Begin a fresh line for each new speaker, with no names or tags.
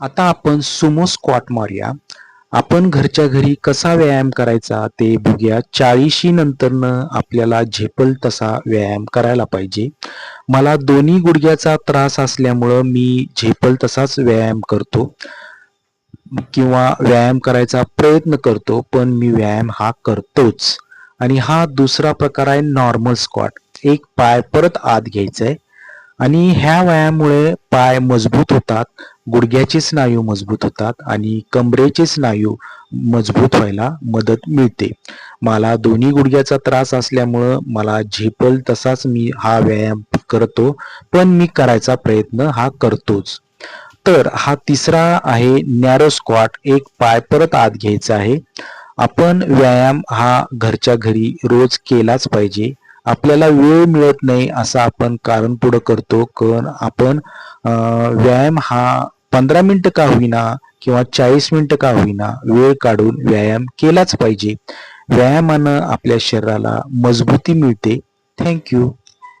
आता आपण Sumo squat मारूया. आपण घरच्या घरी कसा व्यायाम करायचा ते बघूया. चाळीशी नंतरनं आपल्याला झेपल तसा व्यायाम करायला पाहिजे. मला दोन्ही गुडघ्याचा त्रास असल्यामुळं मी झेपल तसाच व्यायाम करतो. किंवा व्यायाम करायचा प्रयत्न करतो पण मी व्यायाम हा करतोच. आणि हा दुसरा प्रकार आहे नॉर्मल स्क्वॉट. एक पाय परत आत घ्यायचा आहे आणि ह्या व्यायामामुळे पाय मजबूत होतात. गुडघ्याचे स्नायू मजबूत होतात आणि कमरेचे स्नायू मजबूत व्हायला मदत मिळते. मला दोन्ही गुडघ्याचा त्रास असल्यामुळं मला झेपल तसाच मी हा व्यायाम करतो पण मी करायचा प्रयत्न हा करतोच. तर हा तिसरा आहे नॅरो स्क्वॉट एक पाय परत आत घ्यायचा आहे. आपण व्यायाम हा घरच्या घरी रोज केलाच पाहिजे. आपल्याला वेळ मिळत नाही असं आपण कारण पुढं करतो. कारण आपण व्यायाम हा पंधरा मिनिटं का होईना किंवा चाळीस मिनिटं का होईना वेळ काढून व्यायाम केलाच पाहिजे. व्यायामानं आपल्या शरीराला मजबूती मिळते. थँक्यू